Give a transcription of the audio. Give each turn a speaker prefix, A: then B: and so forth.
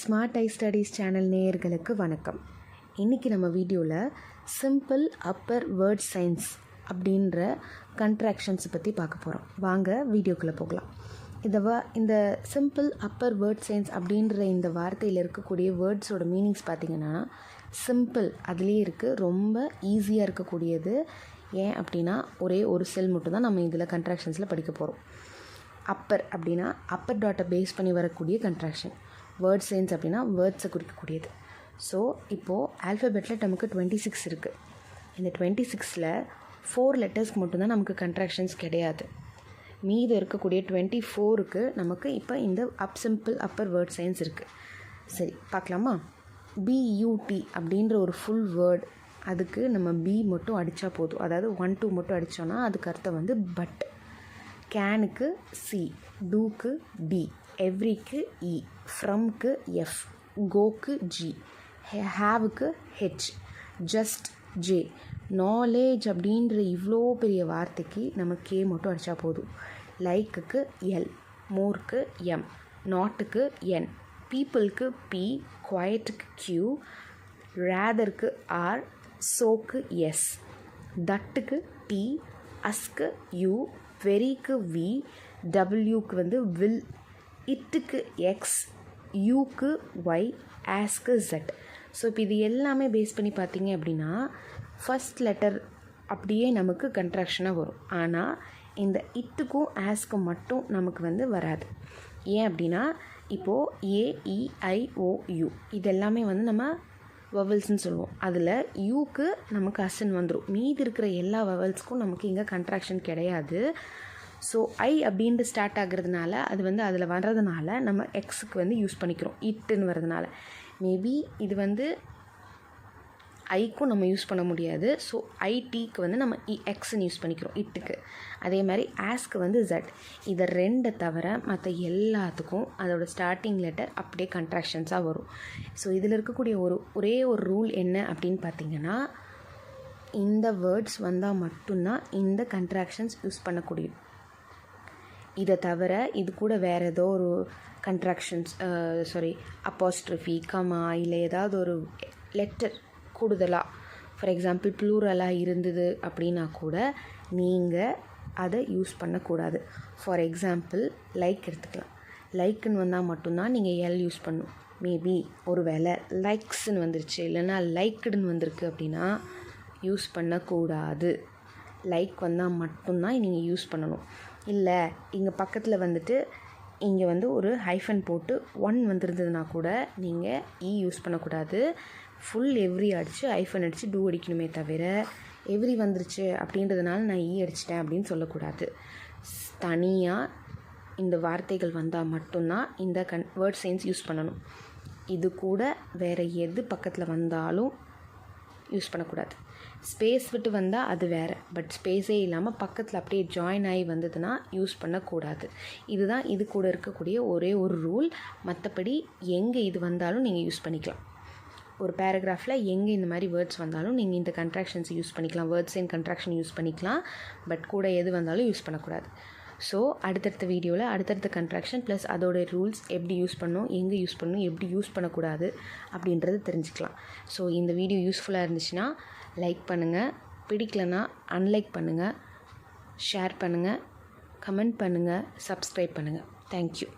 A: Smart ஐ studies channel நேயர்களுக்கு வணக்கம். இன்றைக்கி நம்ம வீடியோவில் சிம்பிள் அப்பர் வேர்ட் சயின்ஸ் அப்படின்ற கன்ட்ராக்ஷன்ஸை பற்றி பார்க்க போகிறோம் வாங்க வீடியோக்குள்ளே போகலாம். இந்த வா இந்த சிம்பிள் அப்பர் வேர்ட் சயின்ஸ் அப்படின்ற இந்த வார்த்தையில் இருக்கக்கூடிய வேர்ட்ஸோட மீனிங்ஸ் பார்த்திங்கன்னா சிம்பிள் அதுலேயே இருக்குது ரொம்ப ஈஸியாக இருக்கக்கூடியது. ஏன் அப்படின்னா ஒரே ஒரு செல் மட்டும் தான் நம்ம இதில் கன்ட்ராக்ஷன்ஸில் படிக்க போகிறோம் அப்பர் அப்படின்னா அப்பர் டாட்டை பேஸ் பண்ணி வரக்கூடிய கன்ட்ராக்ஷன் வேர்ட் சயின்ஸ் அப்படின்னா வேர்ட்ஸை குறிக்கக்கூடியது. ஸோ இப்போது ஆல்ஃபபெட்டில் நமக்கு டுவெண்ட்டி சிக்ஸ் இருக்குது இந்த டுவெண்ட்டி சிக்ஸில் ஃபோர் லெட்டர்ஸ்க்கு மட்டும்தான் நமக்கு கன்ட்ராக்ஷன்ஸ் கிடையாது. மீது இருக்கக்கூடிய டுவெண்ட்டி ஃபோருக்கு நமக்கு இப்போ இந்த up simple upper word science இருக்குது சரி பார்க்கலாமா? பியூடி அப்படின்ற ஒரு ஃபுல் வேர்ட் அதுக்கு நம்ம பி மட்டும் அடித்தா போதும். அதாவது ஒன் டூ மட்டும் அடித்தோன்னா அதுக்கு அர்த்தம் வந்து பட் கேனுக்கு சி டூக்கு டி எவ்ரிக்கு இ ஃப்ரம்க்கு எஃப் கோக்கு ஜி ஹேவுக்கு ஹெச் ஜஸ்ட் ஜே நாலேஜ் அப்படின்ற இவ்வளோ பெரிய வார்த்தைக்கு நம்ம கே மட்டும் அடித்தா போதும். லைக்குக்கு எல் மோர்க்கு எம் நாட்டுக்கு என் பீப்புளுக்கு பி குவைட்டுக்கு கியூ ரேதருக்கு ஆர் சோக்கு எஸ் தட்டுக்கு டி அஸ்க்கு யூ வெரிக்கு வி டபிள்யூக்கு வந்து வில் இட்டுக்கு எக்ஸ் யூக்கு ஒய் ஆஸ்க்கு ஜெட் ஸோ இப்போ இது எல்லாமே பேஸ் பண்ணி பார்த்தீங்க அப்படின்னா ஃபஸ்ட் லெட்டர் அப்படியே நமக்கு கன்ட்ராக்ஷனாக வரும். ஆனால் இந்த இட்டுக்கும் ஆஸ்க்கும் மட்டும் நமக்கு வந்து வராது. ஏன் அப்படின்னா இப்போது ஏஇஐஓயு e, இது எல்லாமே வந்து நம்ம வவல்ஸ்ன்னு சொல்லுவோம். அதில் யூக்கு நமக்கு அசன் வந்துடும் மீதி இருக்கிற எல்லா வவல்ஸ்க்கும் நமக்கு இங்கே கன்ட்ராக்ஷன் கிடையாது. ஸோ ஐ அப்படின்ட்டு ஸ்டார்ட் ஆகுறதுனால அது வந்து அதில் வர்றதுனால நம்ம எக்ஸுக்கு வந்து யூஸ் பண்ணிக்கிறோம். இட்டுன்னு வர்றதுனால. மேபி இது வந்து ஐக்கும் நம்ம யூஸ் பண்ண முடியாது. ஸோ ஐடிக்கு வந்து நம்ம இ எக்ஸ்ன்னு யூஸ் பண்ணிக்கிறோம் இட்டுக்கு அதே மாதிரி ஆஸ்க்கு வந்து ஜெட் இதை ரெண்டை தவிர மற்ற எல்லாத்துக்கும் அதோட ஸ்டார்டிங் லெட்டர் அப்படியே கன்ட்ராக்ஷன்ஸாக வரும். ஸோ இதில் இருக்கக்கூடிய ஒரு ஒரே ஒரு ரூல் என்ன அப்படின்னு பார்த்தீங்கன்னா இந்த வேர்ட்ஸ் வந்தால் மட்டும்தான் இந்த கன்ட்ராக்ஷன்ஸ் யூஸ் பண்ணக்கூடிய இதை தவிர இது கூட வேறு ஏதோ ஒரு கன்ட்ராக்ஷன்ஸ் சாரி அப்போஸ்ட்ரஃபி கமா இல்லை ஏதாவது ஒரு லெட்டர் கூடுதலாக ஃபார் எக்ஸாம்பிள் ப்ளூரலாக இருந்தது அப்படின்னா கூட நீங்கள் அதை யூஸ் பண்ணக்கூடாது. ஃபார் எக்ஸாம்பிள் லைக் எடுத்துக்கலாம். லைக்குன்னு வந்தால் மட்டும்தான் நீங்கள் எல் யூஸ் பண்ணும். மேபி ஒரு வேளை லைக்ஸ்ன்னு வந்துருச்சு. இல்லைன்னா லைக்குடுன்னு வந்திருக்கு அப்படின்னா யூஸ் பண்ணக்கூடாது. லைக் வந்தால் மட்டும்தான் நீங்கள் யூஸ் பண்ணணும். இல்லை இங்கே பக்கத்தில் வந்துட்டு இங்கே வந்து ஒரு ஹைஃபன் போட்டு ஒன் வந்துருந்ததுன்னா கூட நீங்கள் இ யூஸ் பண்ணக்கூடாது. ஃபுல் எவ்ரி அடித்து ஐஃபன் அடித்து டூ அடிக்கணுமே தவிர எவ்ரி வந்துருச்சு அப்படின்றதுனால நான் இ அடிச்சிட்டேன் அப்படின்னு சொல்லக்கூடாது. தனியாக இந்த வார்த்தைகள் வந்தால் மட்டும்தான் இந்த கன் வேர்ட் சயின்ஸ் யூஸ் பண்ணணும். இது கூட வேறு எது பக்கத்தில் வந்தாலும் யூஸ் பண்ணக்கூடாது. ஸ்பேஸ் விட்டு வந்தால் அது வேறு. பட் ஸ்பேஸே இல்லாமல் பக்கத்தில் அப்படியே ஜாயின் ஆகி வந்ததுன்னா யூஸ் பண்ணக்கூடாது. இதுதான் இது கூட இருக்கக்கூடிய ஒரே ஒரு ரூல் மற்றபடி எங்கே இது வந்தாலும் நீங்கள் யூஸ் பண்ணிக்கலாம். ஒரு பேராகிராஃபில் எங்கே இந்த மாதிரி வேர்ட்ஸ் வந்தாலும் நீங்கள் இந்த கன்ட்ராக்ஷன்ஸ் யூஸ் பண்ணிக்கலாம். வேர்ட்ஸ் அண்ட் கன்ட்ராக்ஷன் யூஸ் பண்ணிக்கலாம். பட் கூட எது வந்தாலும் யூஸ் பண்ணக்கூடாது. ஸோ அடுத்தடுத்த வீடியோவில் அடுத்தடுத்த கன்ட்ராக்ஷன் ப்ளஸ் அதோட ரூல்ஸ் எப்படி யூஸ் பண்ணணும் எங்கே யூஸ் பண்ணணும் எப்படி யூஸ் பண்ணக்கூடாது அப்படின்றது தெரிஞ்சுக்கலாம். ஸோ இந்த வீடியோ யூஸ்ஃபுல்லாக இருந்துச்சுன்னா லைக் பண்ணுங்கள் பிடிக்கலனா அன்லைக் பண்ணுங்கள் ஷேர் பண்ணுங்கள் கமெண்ட் பண்ணுங்கள் சப்ஸ்கிரைப் பண்ணுங்கள் தேங்க்யூ